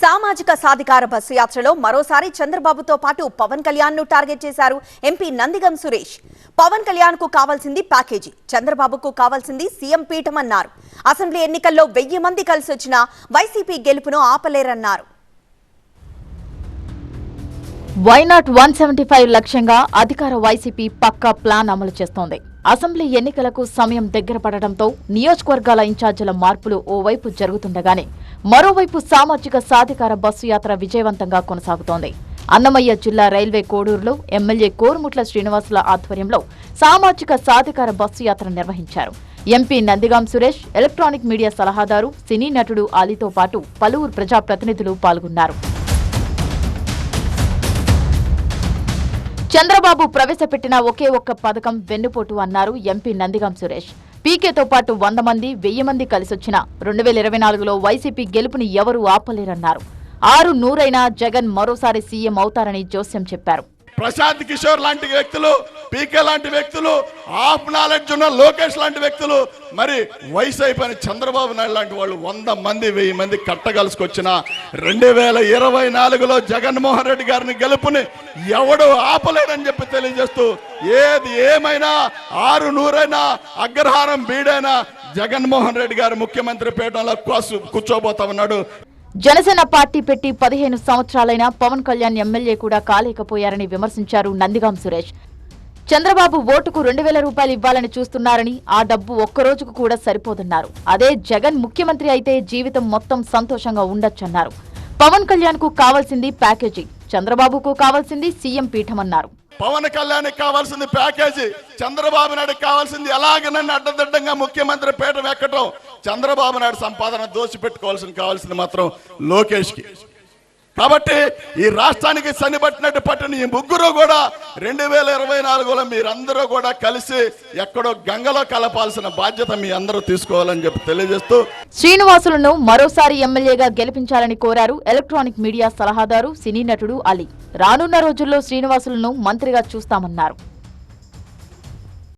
సామాజిక సాధికార బస్సు యాత్రలో మరోసారి చంద్రబాబుతో పాటు పవన్ కళ్యాణ్ను టార్గెట్ చేశారు ఎంపీ నందిగం సురేష్. పవన్ కళ్యాణ్కు కావాల్సింది ప్యాకేజీ చంద్రబాబుకు కావాల్సింది సీఎం పీఠం అన్నారు. అసెంబ్లీ ఎన్నికల్లో వెయ్యి మంది కలిసి వచ్చినా వైసీపీ గెలుపును ఆపలేరన్నారు. Why not one seventy five లక్ష్యంగా అధికార వైసీపీ పక్కా ప్లాన్ అమలు చేస్తోంది. అసెంబ్లీ ఎన్నికలకు సమయం దగ్గర పడటంతో నియోజకవర్గాల ఇన్ఛార్జీల మార్పులు ఓవైపు జరుగుతుండగానే మరోవైపు సామాజిక సాధికార బస్సు యాత్ర విజయవంతంగా కొనసాగుతోంది. అన్నమయ్య జిల్లా రైల్వే కోడూరులో ఎమ్మెల్యే కోరుముట్ల శ్రీనివాసుల ఆధ్వర్యంలో సామాజిక సాధికార బస్సు యాత్ర నిర్వహించారు. MP Nandigam Suresh electronic media సలహాదారు సినీ నటుడు అలీతో పాటు పలువురు ప్రజాప్రతినిధులు పాల్గొన్నారు. చంద్రబాబు ప్రవేశపెట్టిన ఒకే ఒక్క పథకం వెన్నుపోటు అన్నారు ఎంపీ నందిగాం సురేష్. పీకేతో పాటు వంద మంది వెయ్యి మంది కలిసొచ్చిన రెండు వేల ఇరవై నాలుగులో వైసీపీ గెలుపుని ఎవరూ ఆపలేరన్నారు. ఆరు నూరైనా జగన్ మరోసారి సీఎం అవుతారని జోస్యం చెప్పారు. ప్రశాంత్ కిషోర్ లాంటి వ్యక్తులు పీకే లాంటి వ్యక్తులు ఆఫ్ నాలెడ్జ్ ఉన్న లోకేష్ లాంటి వ్యక్తులు మరి వయసు అయిపోయిన చంద్రబాబు నాయుడు లాంటి వాళ్ళు వంద మంది వెయ్యి మంది కట్టగలుసుకొచ్చిన రెండు వేల ఇరవై నాలుగులో జగన్మోహన్ రెడ్డి గారిని గెలుపుని ఎవడు ఆపలేడని చెప్పి తెలియజేస్తూ ఏది ఏమైనా ఆరు నూరైనా అగ్రహారం బీడైనా జగన్మోహన్ రెడ్డి గారు ముఖ్యమంత్రి పీఠంలో కూర్చోబోతా ఉన్నాడు. జనసేన పార్టీ పెట్టి పదిహేను సంవత్సరాలైన పవన్ కళ్యాణ్ ఎమ్మెల్యే కూడా కాలేకపోయారని విమర్శించారు నందిగాం సురేష్. చంద్రబాబు ఓటుకు రెండు వేల రూపాయలు ఇవ్వాలని చూస్తున్నారని ఆ డబ్బు ఒక్క రోజుకు కూడా సరిపోతున్నారు అదే జగన్ ముఖ్యమంత్రి అయితే జీవితం మొత్తం సంతోషంగా ఉండొచ్చన్నారు. పవన్ కళ్యాణ్కు కావాల్సింది ప్యాకేజీ చంద్రబాబుకు కావాల్సింది సీఎం పీఠమన్నారు. పవన్ కళ్యాణ్ కావాల్సింది ప్యాకేజీ చంద్రబాబు నాయుడు కావాల్సింది ఎలాగ నన్ను అడ్డదిడ్డంగా ముఖ్యమంత్రి పీఠం ఎక్కటం చంద్రబాబు నాయుడు సంపాదన దోచిపెట్టుకోవాల్సింది కావాల్సింది మాత్రం లోకేష్కి. కాబట్టి ఈ రాష్ట్రానికి సనిపట్టినట్టు పట్టిన ఈ ముగ్గురు కూడా రెండు వేల ఇరవై నాలుగులో మీరందరూ కూడా కలిసి ఎక్కడో గంగలో కలపాల్సిన బాధ్యత మీ అందరూ తీసుకోవాలని చెప్పి తెలియజేస్తూ శ్రీనివాసులను మరోసారి ఎమ్మెల్యేగా గెలిపించాలని కోరారు ఎలక్ట్రానిక్ మీడియా సలహాదారు సినీ నటుడు అలీ. రానున్న రోజుల్లో శ్రీనివాసులను మంత్రిగా చూస్తామన్నారు.